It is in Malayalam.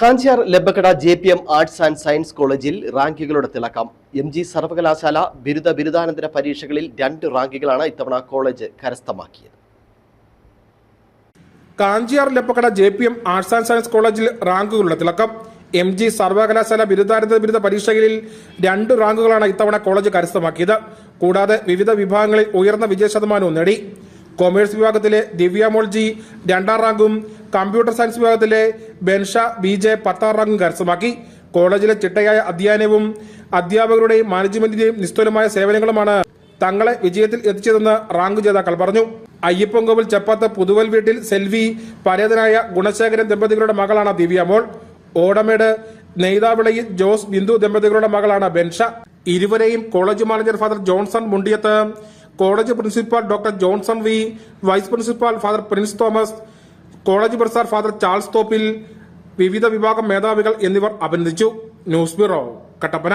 Kanchiyar Labbakkada J P M arts and science കോളേജിൽ റാങ്കുകളുടെ തിളക്കം. എം ജി സർവകലാശാല ബിരുദ ബിരുദാനന്തര പരീക്ഷകളിൽ രണ്ട് റാങ്കുകളാണ് ഇത്തവണ കോളേജ് കരസ്ഥമാക്കിയത്. Kanchiyar Labbakkada J P M arts and science കോളേജിൽ റാങ്കുകളുടെ തിളക്കം. എം ജി സർവകലാശാല ബിരുദാനന്തര ബിരുദ പരീക്ഷകളിൽ രണ്ട് റാങ്കുകളാണ് ഇത്തവണ കോളേജ് കരസ്ഥമാക്കിയത്. കൂടാതെ വിവിധ വിഭാഗങ്ങളിൽ ഉയർന്ന വിജയ ശതമാനവും നേടി. കൊമേഴ്സ് വിഭാഗത്തിലെ ദിവ്യ മോൾജി രണ്ടാം റാങ്കും കമ്പ്യൂട്ടർ സയൻസ് വിഭാഗത്തിലെ ബെൻഷ ബി ജെ പത്താം റാങ്കും കരസ്ഥമാക്കി. കോളേജിലെ ചിട്ടയായ അധ്യയനവും അധ്യാപകരുടെയും മാനേജ്മെന്റിന്റെയും നിസ്തുലമായ സേവനങ്ങളുമാണ് തങ്ങളെ വിജയത്തിൽ എത്തിച്ചതെന്ന് റാങ്ക് ജേതാക്കൾ പറഞ്ഞു. അയ്യപ്പൻകോവിൽ ചപ്പാത്ത് പുതുവൽ വീട്ടിൽ സെൽവി പരേതനായ ഗുണശേഖരൻ ദമ്പതികളുടെ മകളാണ് ദിവ്യ മോൾ. ഓടമേട് നെയ്താവിളയിൽ ജോസ് ബിന്ദു ദമ്പതികളുടെ മകളാണ് ബെൻഷ. ഇരുവരെയും college manager father Johnson Mundiyath college principal doctor Johnson V vice principal father Prince Thomas college bursar father Charles Thoppil വിവിധ വിഭാഗം മേധാവികൾ എന്നിവർ അഭിനന്ദിച്ചു. News bureau Kattappana.